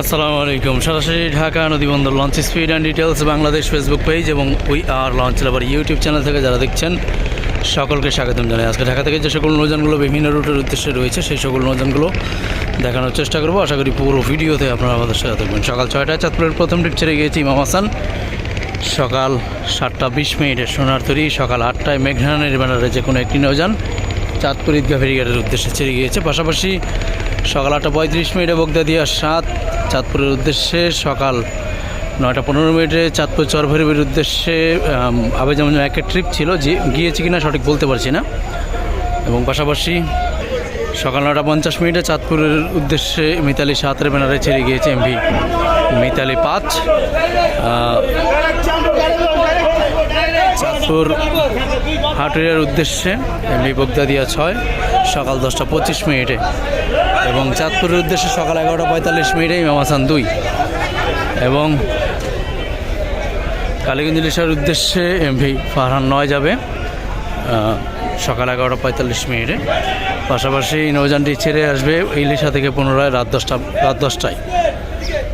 আসসালামু আলাইকুম। সরাসরি Dhaka নদীবন্দর launch speed and details Bangladesh Facebook page এবং we are launch lover YouTube channel থেকে যারা দেখছেন, সকলকে স্বাগতম জানাই। আজকে ঢাকা থেকে যে সকল নৌযানগুলো বিভিন্ন রুটের উদ্দেশ্যে রয়েছে, সেই সকল নৌযানগুলো দেখানোর চেষ্টা করব। আশা করি পুরো ভিডিওতে আপনারা আমাদের সাথে থাকবেন। সকাল ছয়টায় চাঁদপুরের প্রথম ট্রিপ ছেড়ে গিয়েছি ইমাম হাসান। সকাল সাতটা বিশ মিনিটে সোনারতরি সকাল আটটায় মেঘনানের ব্যানারে যে কোনো একটি নৌযান চাঁদপুর ঈদগাহ ফেরিঘাটের উদ্দেশ্যে ছেড়ে গিয়েছে। পাশাপাশি সকাল আটটা পঁয়ত্রিশ মিনিটে বগদাদিয়া সাত চাঁদপুরের উদ্দেশ্যে সকাল নয়টা পনেরো মিনিটে চাঁদপুর চরভরিবির উদ্দেশ্যে আম, আবে যেমন একটা ট্রিপ ছিল যে গিয়েছে কিনা সঠিক বলতে পারছি না। এবং পাশাপাশি সকাল নটা পঞ্চাশ মিনিটে চাঁদপুরের উদ্দেশ্যে মিতালি সাতের ব্যানারে ছেড়ে গিয়েছে এমভি মিতালি পাঁচ। চাঁদপুর হাটুরিয়ার উদ্দেশ্যে এমনি বগদাদিয়া ছয় সকাল দশটা পঁচিশ মিনিটে। এবং চাঁদপুরের উদ্দেশ্যে সকাল এগারোটা পঁয়তাল্লিশ মিনিটে ইমাম হাসান দুই। এবং কালীগঞ্জ ইলিশার উদ্দেশ্যে এমভি ফারহান নয় যাবে সকাল এগারোটা পঁয়তাল্লিশ মিনিটে। পাশাপাশি নৌযানটি ছেড়ে আসবে ইলিশা থেকে পুনরায় রাত দশটা, রাত দশটায়।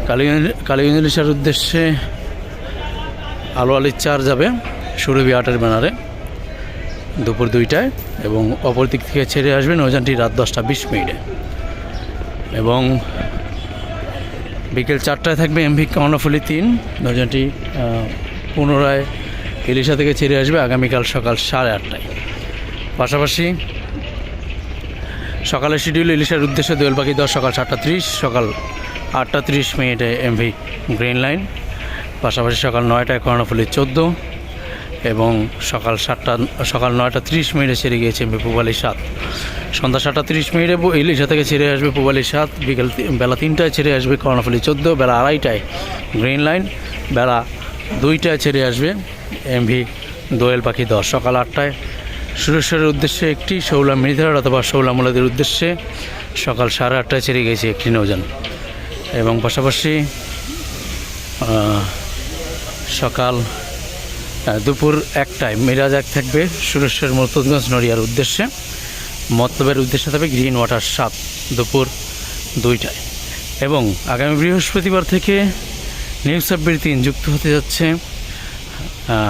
কালীগঞ্জ কালীগঞ্জ ইলিশার উদ্দেশ্যে আলো আলির চার যাবে সুরভি আটের ব্যানারে দুপুর দুইটায় এবং অপর দিক থেকে ছেড়ে আসবে নৌযানটি রাত দশটা বিশ মিনিটে। এবং বিকেল চারটায় থাকবে এমভি কর্ণফুলি তিন। আহ, পুনরায় ইলিশা থেকে ছেড়ে আসবে আগামীকাল সকাল সাড়ে আটটায়। পাশাপাশি সকালের শিডিউল ইলিশার উদ্দেশ্যে দোয়েল পাখি দশ সকাল সাতটা ত্রিশ সকাল আটটা ত্রিশ মিনিটে এমভি গ্রিন লাইন। পাশাপাশি সকাল নয়টায় কর্ণফুলি চোদ্দ। এবং সকাল সাতটা, সকাল নয়টা ত্রিশ মিনিটে ছেড়ে গিয়েছে পুবালি সাত। সন্ধ্যা সাতটা ত্রিশ মিনিটে ইলিশা থেকে ছেড়ে আসবে পুবালি সাত, বিকেল বেলা তিনটায় ছেড়ে আসবে কর্ণফুলি চোদ্দ, বেলা আড়াইটায় গ্রিন লাইন, বেলা দুইটায় ছেড়ে আসবে এমভি দোয়েল পাখি দশ। সকাল আটটায় সুরেশ্বরের উদ্দেশ্যে একটি, শৌলা মৃধার অথবা শৌলা মোলাদের উদ্দেশ্যে সকাল সাড়ে আটটায় ছেড়ে গেছে একটি নৌযান। এবং পাশাপাশি সকাল দুপুর একটায় মিরাজ এক থাকবে সুরেশ্বর মরতুদগঞ্জ নড়িয়ার উদ্দেশ্যে। মতলবের উদ্দেশ্যে থাকবে গ্রিন ওয়াটার সাত দুপুর দুইটায়। এবং আগামী বৃহস্পতিবার থেকে নিউ সাব্বির তিন যুক্ত হতে যাচ্ছে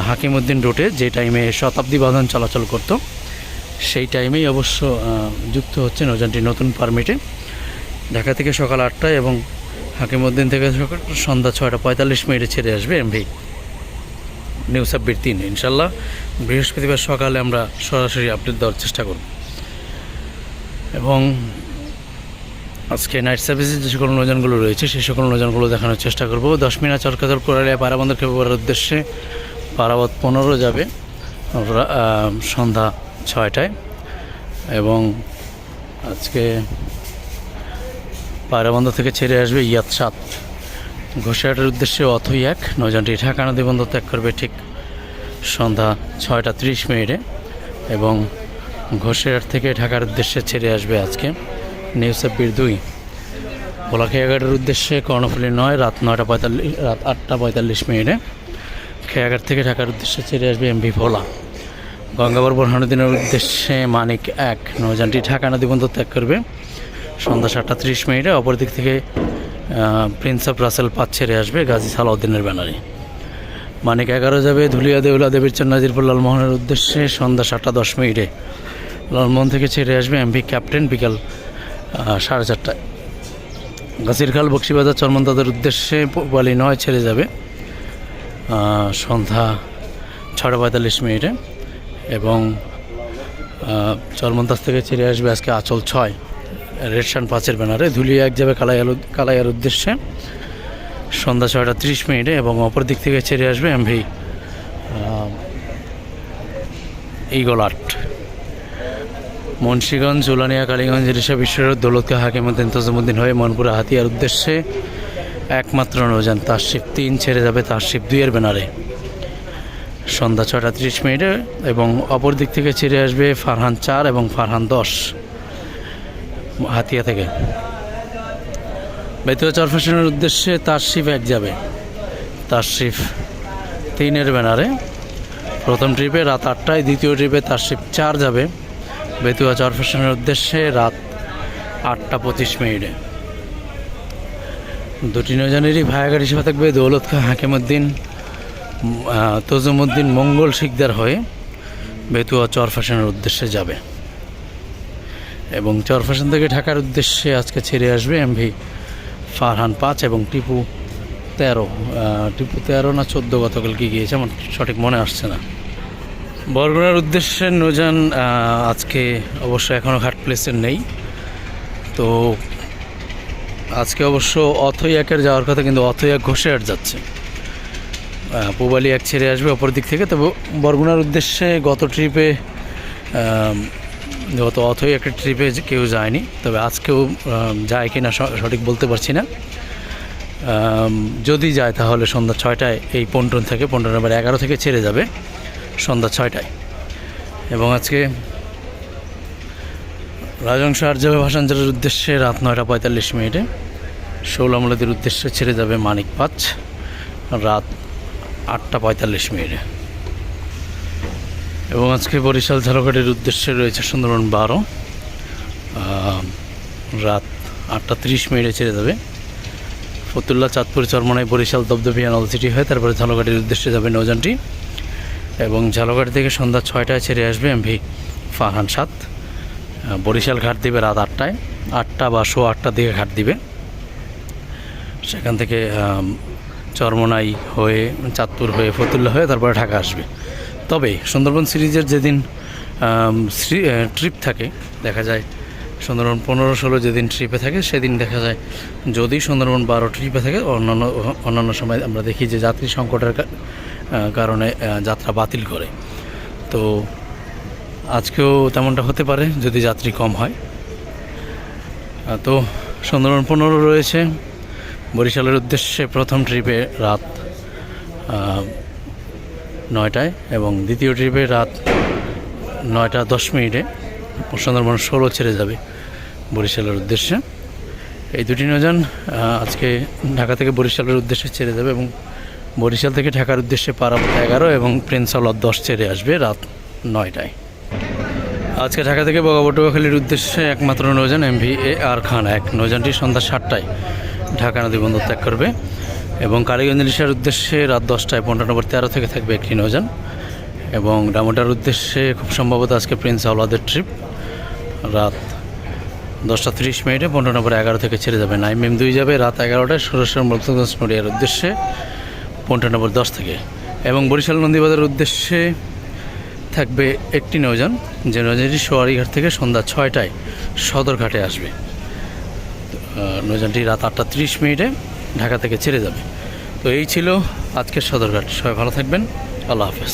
হাকিমউদ্দিন রোডে যে টাইমে শতাব্দী বাঁধন চলাচল করত, সেই টাইমেই অবশ্য যুক্ত হচ্ছে নৌযানটি নতুন পারমিটে। ঢাকা থেকে সকাল আটটায় এবং হাকিমউদ্দিন থেকে সকাল সন্ধ্যা ছয়টা পঁয়তাল্লিশ মিনিটে ছেড়ে আসবে এমভি। নিউ সাব্বির তিন, ইনশাল্লাহ। বৃহস্পতিবার সকালে আমরা সরাসরি আপডেট দেওয়ার চেষ্টা করব। এবং আজকে নাইট সার্ভিসে যে সকল নৌযানগুলো রয়েছে সেই সকল নৌযানগুলো দেখানোর চেষ্টা করব। দশ মিনিট চরকাতর কোরালিয়া পারাবন্দর খেপার উদ্দেশ্যে পারাবত পনেরো যাবে সন্ধ্যা ছয়টায়। এবং আজকে পায়রাবন্দর থেকে ছেড়ে আসবে ইয়াত সাত। ঘোষাহাটের উদ্দেশ্যে অথই এক। নৌযানটি ঢাকা নদী বন্দর ত্যাগ করবে ঠিক সন্ধ্যা ছয়টা ত্রিশ মিনিটে এবং ঘোষেরহাট থেকে ঢাকার উদ্দেশ্যে ছেড়ে আসবে আজকে নিউ সাব্বির দুই। ভোলাখিয়াঘাটের উদ্দেশ্যে কর্ণফুলি নয়, রাত নয়টা পঁয়তাল্লিশ, রাত আটটা পঁয়তাল্লিশ মিনিটে। খেয়াঘাট থেকে ঢাকার উদ্দেশ্যে ছেড়ে আসবে এমভি ভোলা। গঙ্গাবর বোরহানুদ্দিনের উদ্দেশ্যে মানিক এক। নৌযানটি ঢাকা নদী বন্দর ত্যাগ করবে সন্ধ্যা সাতটা ত্রিশ মিনিটে। অপর দিক থেকে প্রিন্স অফ রাসেল পাঁচ ছেড়ে আসবে গাজী সালাউদ্দিনের ব্যানারে। মানিক এগারো যাবে ধুলিয়া দেউলা দেবীর চান নাজিরপুর লালমোহনের উদ্দেশ্যে সন্ধ্যা সাতটা দশ মিনিটে। লালমোহন থেকে ছেড়ে আসবে এমভি ক্যাপ্টেন বিকাল সাড়ে চারটায়। গাছিরখাল বক্সিবাজার চরমন্দাদের উদ্দেশ্যে বালি নয় ছেড়ে যাবে সন্ধ্যা ছটা পঁয়তাল্লিশ মিনিটে। এবং চরমন্তাজ থেকে ছেড়ে আসবে আজকে আচল ছয়। রেডসান পাঁচের ব্যানারে। ধুলিয়া এক যাবে কালাইয়ার কালাইয়ার উদ্দেশ্যে। সন্ধ্যা ছয়টা ত্রিশ মিনিটে এবং অপর দিক থেকে ছেড়ে আসবে এমভি ইগল আট মুন্সীগঞ্জ, উলানিয়া, কালীগঞ্জ, রিসা বিশ্বের দৌলতকে হাকিমুদ্দিন তজমুদ্দিন হয়ে মনপুরা হাতিয়ার উদ্দেশ্যে একমাত্র নৌযান। তারশিপ তিন ছেড়ে যাবে তার তারশিপ দুইয়ের ব্যানারে। সন্ধ্যা ছটা ত্রিশ মিনিটে এবং অপর দিক থেকে ছেড়ে আসবে ফারহান চার এবং ফারহান দশ। হাতিয়া থেকে। বেতুয়া চরফেশনের উদ্দেশ্যে তারশিফ এক যাবে। তারশিফ তিনের ব্যানারে। প্রথম ট্রিপে রাত আটটায়, দ্বিতীয় ট্রিপে তারশিফ চার যাবে। বেতুয়া চরফেশনের উদ্দেশ্যে রাত আটটা পঁচিশ মিনিটে। দুটি নৌজানেরই ভায়াঘাট হিসেবে থাকবে দৌলত খা, হাকিমুদ্দিন তজুমুদ্দিন, মঙ্গল শিকদার হয়ে বেতুয়া চরফ্যাশনের উদ্দেশ্যে যাবে। এবং চরফ্যাশন থেকে ঢাকার উদ্দেশ্যে আজকে ছেড়ে আসবে এমভি ফারহান পাঁচ এবং টিপু তেরো। টিপু তেরো না চোদ্দ গতকালকে গিয়েছে আমার সঠিক মনে আসছে না। বরগুনার উদ্দেশ্যে আহ, আজকে অবশ্য এখনও ঘাট প্লেসের নেই। তো আজকে অবশ্য অথই একের যাওয়ার কথা কিন্তু অথই এক ঘষে আর যাচ্ছে। পূবালি এক ছেড়ে আসবে অপর দিক থেকে। তবে বরগুনার উদ্দেশ্যে গত ট্রিপে গত অথই একটা ট্রিপে কেউ যায়নি, তবে আজকেও যায় কি না সঠিক বলতে পারছি না। যদি যায় তাহলে সন্ধ্যা ছয়টায়, এই পন্টন থেকে, পন্টন নাম্বার এগারো থেকে ছেড়ে যাবে সন্ধ্যা ছয়টায়। এবং আজকে রাজংশ আর্য ভাষাঞ্চলের উদ্দেশ্যে রাত নয়টা পঁয়তাল্লিশ মিনিটে শৌলামলাদের উদ্দেশ্যে ছেড়ে যাবে মানিক পাঁচ রাত আটটা পঁয়তাল্লিশ মিনিটে। এবং আজকে বরিশাল ঝালকাঠির উদ্দেশ্যে রয়েছে সুন্দরবন বারো। রাত আটটা তিরিশ মিনিটে ছেড়ে যাবে। ফতুল্লা, চাঁদপুর, চরমনাই, বরিশাল দবদবিয়া নলসিটি হয়ে তারপরে ঝালকাঠির উদ্দেশ্যে যাবে নৌযানটি। এবং ঝালকাঠি থেকে সন্ধ্যা ছয়টায় ছেড়ে আসবে এমভি ফারহান সাত বরিশাল ঘাট দিবে রাত আটটায়। আটটা বা শো আটটার দিকে ঘাট দিবে। সেখান থেকে চরমনাই হয়ে, চাঁদপুর হয়ে, ফতুল্লা হয়ে তারপরে ঢাকা আসবে। তবে সুন্দরবন সিরিজের যেদিন ট্রিপ থাকে, দেখা যায় সুন্দরবন পনেরো ষোলো যেদিন ট্রিপে থাকে, সেদিন দেখা যায় যদি সুন্দরবন বারো ট্রিপে থাকে, অন্যান্য অন্যান্য সময় আমরা দেখি যে যাত্রী সংকটের কারণে যাত্রা বাতিল করে। তো আজকেও তেমনটা হতে পারে যদি যাত্রী কম হয়। তো সুন্দরবন পনেরো রয়েছে। বরিশালের উদ্দেশ্যে প্রথম ট্রিপে রাত নয়টায় এবং দ্বিতীয় ট্রিপে রাত নয়টা দশ মিনিটে সুন্দরবন ষোলো ছেড়ে যাবে বরিশালের উদ্দেশ্যে। এই দুটি নৌযান আজকে ঢাকা থেকে বরিশালের উদ্দেশ্যে ছেড়ে যাবে এবং বরিশাল থেকে ঢাকার উদ্দেশ্যে পারাবত এগারো এবং প্রিন্স আওলাদ দশ ছেড়ে আসবে রাত নয়টায়। আজকে ঢাকা থেকে বগাবটুয়াখালীর উদ্দেশ্যে একমাত্র নৌযান এমভি এ আর খান এক। নৌযানটি সন্ধ্যা সাতটায় ঢাকা নদী বন্দর ত্যাগ করবে। এবং কালীগঞ্জ ইলিশার উদ্দেশ্যে রাত দশটায় পনেরো নম্বর তেরো থেকে থাকবে একটি নৌযান এবং ডামোটার উদ্দেশ্যে খুব সম্ভবত আজকে প্রিন্স আওলাদের ট্রিপ। রাত দশটা তিরিশ মিনিটে পনেরো নম্বর এগারো থেকে ছেড়ে যাবে নাইম এম দুই যাবে। রাত এগারোটায় সুরেশ্বর মুক্তগঞ্জ নড়িয়ার উদ্দেশ্যে পনেরো নম্বর দশ থেকে। এবং বরিশাল নন্দীবাজারের উদ্দেশ্যে থাকবে একটি নৌযান যে নৌযানটি সোয়ারিঘাট থেকে সন্ধ্যা ছয়টায় সদরঘাটে আসবে। নৌযানটি রাত আটটা তিরিশ মিনিটে। ঢাকা থেকে ছেড়ে যাবে। তো এই ছিল আজকের সদরঘাট। সবাই ভালো থাকবেন। আল্লাহ হাফেজ।